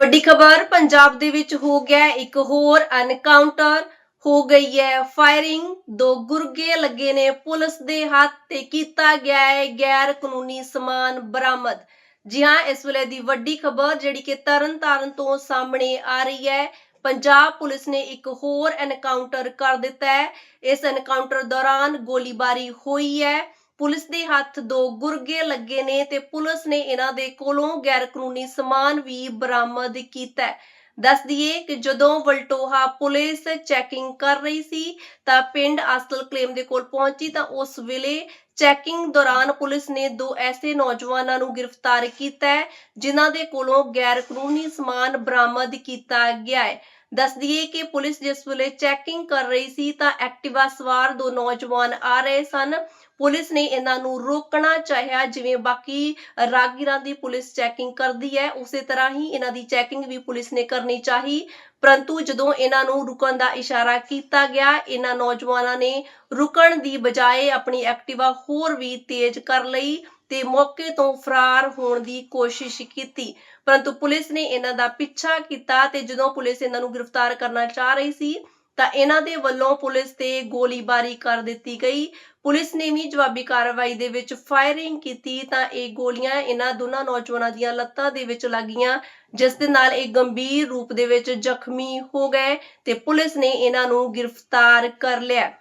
ਵੱਡੀ ਖਬਰ ਪੰਜਾਬ ਦੇ ਵਿੱਚ ਹੋ ਗਿਆ ਇੱਕ ਹੋਰ ਐਨਕਾਊਂਟਰ ਹੋ ਗਈ ਹੈ। ਫਾਇਰਿੰਗ ਦੋ ਗੁਰਗੇ ਲੱਗੇ ਨੇ। ਪੁਲਿਸ ਦੇ ਹੱਥ ਤੇ ਕੀਤਾ ਗਿਆ ਹੈ ਗੈਰ ਕਾਨੂੰਨੀ ਸਮਾਨ ਬਰਾਮਦ। ਜੀ ਹਾਂ, ਇਸ ਵੇਲੇ ਦੀ ਵੱਡੀ ਖਬਰ ਜਿਹੜੀ ਕਿ ਤਰਨਤਾਰਨ ਤੋਂ ਸਾਹਮਣੇ ਆ ਰਹੀ ਹੈ। ਪੰਜਾਬ ਪੁਲਿਸ ਨੇ ਇੱਕ ਹੋਰ ਐਨਕਾਊਂਟਰ ਕਰ ਦਿੱਤਾ ਹੈ। ਇਸ ਐਨਕਾਊਂਟਰ ਦੌਰਾਨ ਗੋਲੀਬਾਰੀ ਹੋਈ ਹੈ। ਪੁਲਿਸ ਦੇ ਹੱਥ ਦੋ ਗੁਰਗੇ ਲੱਗੇ ਨੇ ਤੇ ਪੁਲਿਸ ਨੇ ਇਹਨਾਂ ਦੇ ਕੋਲੋਂ ਗੈਰ ਕਾਨੂੰਨੀ ਸਮਾਨ ਵੀ ਬਰਾਮਦ ਕੀਤਾ ਹੈ। ਦੱਸ ਦਈਏ ਕਿ ਜਦੋਂ ਵਲਟੋਹਾ ਪੁਲਿਸ ਚੈਕਿੰਗ ਕਰ ਰਹੀ ਸੀ ਤਾਂ ਪਿੰਡ ਅਸਲ ਕਲੇਮ ਦੇ ਕੋਲ ਪਹੁੰਚੀ ਤਾਂ ਉਸ ਵੇਲੇ ਚੈਕਿੰਗ ਦੌਰਾਨ ਪੁਲਿਸ ਨੇ ਦੋ ਐਸੇ ਨੌਜਵਾਨਾਂ ਨੂੰ ਗ੍ਰਿਫਤਾਰ ਕੀਤਾ ਹੈ, ਜਿਨ੍ਹਾਂ ਦੇ ਕੋਲੋਂ ਗੈਰ ਕਾਨੂੰਨੀ ਸਮਾਨ ਬਰਾਮਦ ਕੀਤਾ ਗਿਆ ਹੈ। ਦੱਸ ਦਈਏ ਕਿ ਪੁਲਿਸ ਜਿਸ ਵੇਲੇ ਚੈਕਿੰਗ ਕਰ ਰਹੀ ਸੀ ਤਾਂ ਐਕਟਿਵਾ ਸਵਾਰ ਦੋ ਨੌਜਵਾਨ ਆ ਰਹੇ ਸਨ। ਪੁਲਿਸ ਨੇ ਇਹਨਾਂ ਨੂੰ ਰੋਕਣਾ ਚਾਹਿਆ, ਜਿਵੇਂ ਬਾਕੀ ਰਾਗੀਰਾਂ ਦੀ ਪੁਲਿਸ ਚੈਕਿੰਗ ਕਰਦੀ ਹੈ, ਉਸੇ ਤਰ੍ਹਾਂ ਹੀ ਇਹਨਾਂ ਦੀ ਚੈਕਿੰਗ ਵੀ ਪੁਲਿਸ ਨੇ ਕਰਨੀ ਚਾਹੀ। ਪਰੰਤੂ ਜਦੋਂ ਇਹਨਾਂ ਨੂੰ ਰੁਕਣ ਦਾ ਇਸ਼ਾਰਾ ਕੀਤਾ ਗਿਆ, ਇਹਨਾਂ ਨੌਜਵਾਨਾਂ ਨੇ ਰੁਕਣ ਦੀ ਬਜਾਏ ਆਪਣੀ ਐਕਟਿਵਾ ਹੋਰ ਵੀ ਤੇਜ਼ ਕਰ ਲਈ। ਤੇ ਮੌਕੇ ਤੋਂ ਫਰਾਰ ਹੋਣ ਦੀ ਕੋਸ਼ਿਸ਼ ਕੀਤੀ। ਪਰੰਤੂ ਪੁਲਿਸ ਨੇ ਇਹਨਾਂ ਦਾ ਪਿੱਛਾ ਕੀਤਾ ਤੇ ਜਦੋਂ ਪੁਲਿਸ ਇਹਨਾਂ ਨੂੰ ਗ੍ਰਿਫਤਾਰ ਕਰਨਾ ਚਾਹ ਰਹੀ ਸੀ, ਤਾਂ ਇਹਨਾਂ ਦੇ ਵੱਲੋਂ ਪੁਲਿਸ ਤੇ ਗੋਲੀਬਾਰੀ ਕਰ ਦਿੱਤੀ ਗਈ। ਪੁਲਿਸ ਨੇ ਵੀ ਜਵਾਬੀ ਕਾਰਵਾਈ ਦੇ ਵਿੱਚ ਫਾਇਰਿੰਗ ਕੀਤੀ ਤਾਂ ਇਹ ਗੋਲੀਆਂ ਇਹਨਾਂ ਦੋਨਾਂ ਨੌਜਵਾਨਾਂ ਦੀਆਂ ਲੱਤਾਂ ਦੇ ਵਿੱਚ ਲੱਗੀਆਂ ਜਿਸ ਦੇ ਨਾਲ ਇਹ ਗੰਭੀਰ ਰੂਪ ਦੇ ਵਿੱਚ ਜ਼ਖਮੀ ਹੋ ਗਏ ਤੇ ਪੁਲਿਸ ਨੇ ਇਹਨਾਂ ਨੂੰ ਗ੍ਰਿਫਤਾਰ ਕਰ ਲਿਆ।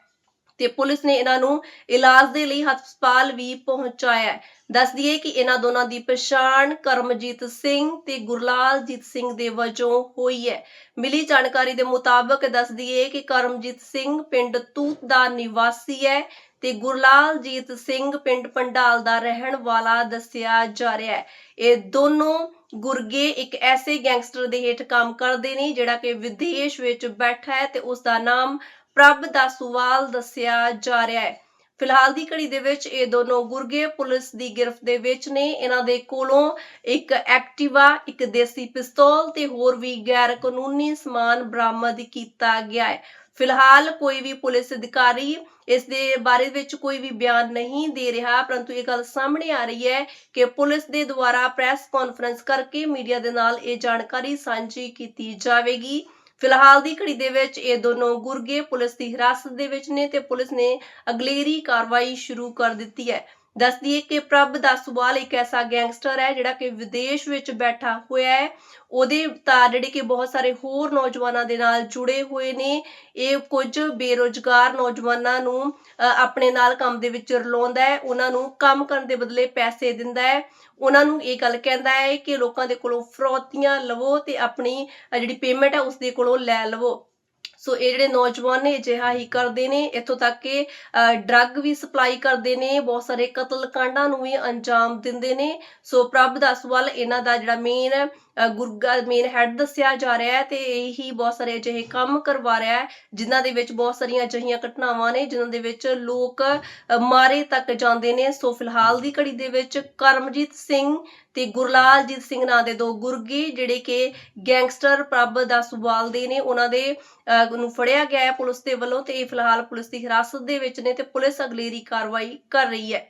ਤੇ ਪੁਲਿਸ ਨੇ ਇਹਨਾਂ ਨੂੰ ਇਲਾਜ ਦੇ ਲਈ ਹਸਪਤਾਲ ਵੀ ਪਹੁੰਚਾਇਆ ਹੈ। ਦੱਸ ਦਈਏ ਕਿ ਇਹਨਾਂ ਦੋਨਾਂ ਦੀ ਪਛਾਣ ਕਰਮਜੀਤ ਸਿੰਘ ਤੇ ਗੁਰਲਾਲਜੀਤ ਸਿੰਘ ਦੇ ਵਜੋਂ ਹੋਈ ਹੈ ਮਿਲੀ ਜਾਣਕਾਰੀ ਦੇ ਮੁਤਾਬਕ ਦੱਸ ਦਈਏ ਕਿ ਕਰਮਜੀਤ ਸਿੰਘ ਪਿੰਡ ਤੂਤ ਦਾ ਨਿਵਾਸੀ ਹੈ ਤੇ ਗੁਰਲਾਲਜੀਤ ਸਿੰਘ ਪਿੰਡ ਪੰਡਾਲ ਦਾ ਰਹਿਣ ਵਾਲਾ ਦੱਸਿਆ ਜਾ ਰਿਹਾ ਹੈ ਇਹ ਦੋਨੋਂ ਗੁਰਗੇ ਇੱਕ ਐਸੇ ਗੈਂਗਸਟਰ ਦੇ ਹੇਠ ਕੰਮ ਕਰਦੇ ਨੇ ਜਿਹੜਾ ਕਿ ਵਿਦੇਸ਼ ਵਿੱਚ ਬੈਠਾ ਹੈ ਤੇ ਉਸ ਦਾ ਨਾਮ ਪ੍ਰਭ ਦਾ ਸੁਵਾਲ ਦੱਸਿਆ ਜਾ ਰਿਹਾ ਹੈ। ਫਿਲਹਾਲ ਦੀ ਘੜੀ ਦੇ ਵਿੱਚ ਇਹ ਦੋਨੋਂ ਗੁਰਗੇ ਪੁਲਿਸ ਦੀ ਗਿਰਫਤ ਦੇ ਵਿੱਚ ਨੇ। ਇਹਨਾਂ ਦੇ ਕੋਲੋਂ ਇੱਕ ਐਕਟਿਵਾ, ਇੱਕ ਦੇਸੀ ਪਿਸਤੌਲ ਤੇ ਹੋਰ ਵੀ ਗੈਰ ਕਾਨੂੰਨੀ ਸਮਾਨ ਬਰਾਮਦ ਕੀਤਾ ਗਿਆ ਹੈ। ਫਿਲਹਾਲ ਕੋਈ ਵੀ ਪੁਲਿਸ ਅਧਿਕਾਰੀ ਇਸ ਦੇ ਬਾਰੇ ਵਿੱਚ ਕੋਈ ਵੀ ਬਿਆਨ ਨਹੀਂ ਦੇ ਰਿਹਾ, ਪਰੰਤੂ ਇਹ ਗੱਲ ਸਾਹਮਣੇ ਆ ਰਹੀ ਹੈ ਕਿ ਪੁਲਿਸ ਦੇ ਦੁਆਰਾ ਪ੍ਰੈਸ ਕਾਨਫਰੰਸ ਕਰਕੇ ਮੀਡੀਆ ਦੇ ਨਾਲ ਇਹ ਜਾਣਕਾਰੀ ਸਾਂਝੀ ਕੀਤੀ ਜਾਵੇਗੀ। ਫਿਲਹਾਲ ਦੀ ਘੜੀ ਦੇ ਵਿੱਚ ਇਹ ਦੋਨੋਂ ਗੁਰਗੇ ਪੁਲਿਸ ਦੀ ਹਿਰਾਸਤ ਦੇ ਵਿੱਚ ਨੇ ਤੇ ਪੁਲਿਸ ਨੇ ਅਗਲੇਰੀ ਕਾਰਵਾਈ ਸ਼ੁਰੂ ਕਰ ਦਿੱਤੀ ਹੈ। ਦੱਸ ਦਈਏ ਕਿ ਪ੍ਰਭ ਦਾ ਇੱਕ ਐਸਾ ਗੈਂਗਸਟਰ ਹੈ ਜਿਹੜਾ ਕਿ ਵਿਦੇਸ਼ ਵਿੱਚ ਬੈਠਾ ਹੋਇਆ ਹੈ। ਉਹਦੇ ਤਾਂ ਜਿਹੜੇ ਕਿ ਬਹੁਤ ਸਾਰੇ ਹੋਰ ਨੌਜਵਾਨਾਂ ਦੇ ਨਾਲ ਜੁੜੇ ਹੋਏ ਨੇ। ਇਹ ਕੁਝ ਬੇਰੋਜ਼ਗਾਰ ਨੌਜਵਾਨਾਂ ਨੂੰ ਆਪਣੇ ਨਾਲ ਕੰਮ ਦੇ ਵਿੱਚ ਰਲਾਉਂਦਾ ਹੈ। ਉਹਨਾਂ ਨੂੰ ਕੰਮ ਕਰਨ ਦੇ ਬਦਲੇ ਪੈਸੇ ਦਿੰਦਾ ਹੈ। ਉਹਨਾਂ ਨੂੰ ਇਹ ਗੱਲ ਕਹਿੰਦਾ ਹੈ ਕਿ ਲੋਕਾਂ ਦੇ ਕੋਲੋਂ ਫਰੋਤੀਆਂ ਲਵੋ ਤੇ ਆਪਣੀ ਜਿਹੜੀ ਪੇਮੈਂਟ ਹੈ ਉਸ ਦੇ ਕੋਲੋਂ ਲੈ ਲਵੋ। ਸੋ ਇਹ ਜਿਹੜੇ ਨੌਜਵਾਨ ਨੇ ਅਜਿਹਾ ਹੀ ਕਰਦੇ ਨੇ। ਇੱਥੋਂ ਤੱਕ ਕਿ ਡਰੱਗ ਵੀ ਸਪਲਾਈ ਕਰਦੇ ਨੇ। ਬਹੁਤ ਸਾਰੇ ਕਤਲ ਕਾਂਡਾਂ ਨੂੰ ਵੀ ਅੰਜਾਮ ਦਿੰਦੇ ਨੇ। ਸੋ ਪ੍ਰਭ ਦਾ ਸਵਾਲ ਇਹਨਾਂ ਦਾ ਜਿਹੜਾ ਮੇਨ ਗੁਰਗਾ ਮੇਨ ਹੈਡ ਦੱਸਿਆ ਜਾ ਰਿਹਾ ਹੈ ਤੇ ਇਹੀ ਬਹੁਤ ਸਾਰੇ ਅਜਿਹੇ ਕੰਮ ਕਰਵਾ ਰਿਹਾ ਹੈ, ਜਿਨ੍ਹਾਂ ਦੇ ਵਿੱਚ ਬਹੁਤ ਸਾਰੀਆਂ ਅਜਿਹੀਆਂ ਘਟਨਾਵਾਂ ਨੇ, ਜਿਨ੍ਹਾਂ ਦੇ ਵਿੱਚ ਲੋਕ ਮਾਰੇ ਤੱਕ ਜਾਂਦੇ ਨੇ। ਸੋ ਫਿਲਹਾਲ ਦੀ ਘੜੀ ਦੇ ਵਿੱਚ ਕਰਮਜੀਤ ਸਿੰਘ ਤੇ ਗੁਰਲਾਲਜੀਤ ਸਿੰਘ ਨਾਂ ਦੇ ਦੋ ਗੁਰਗੇ, ਜਿਹੜੇ ਕਿ ਗੈਂਗਸਟਰ ਪ੍ਰਭ ਦਾ ਸੁਵਾਲ ਦੇ ਨੇ, ਉਹਨਾਂ ਦੇ ਨੂੰ ਫੜਿਆ ਗਿਆ ਹੈ ਪੁਲਿਸ ਦੇ ਵੱਲੋਂ ਤੇ ਇਹ ਫਿਲਹਾਲ ਪੁਲਿਸ ਦੀ ਹਿਰਾਸਤ ਦੇ ਵਿੱਚ ਨੇ ਤੇ ਪੁਲਿਸ ਅਗਲੇਰੀ ਕਾਰਵਾਈ ਕਰ ਰਹੀ ਹੈ।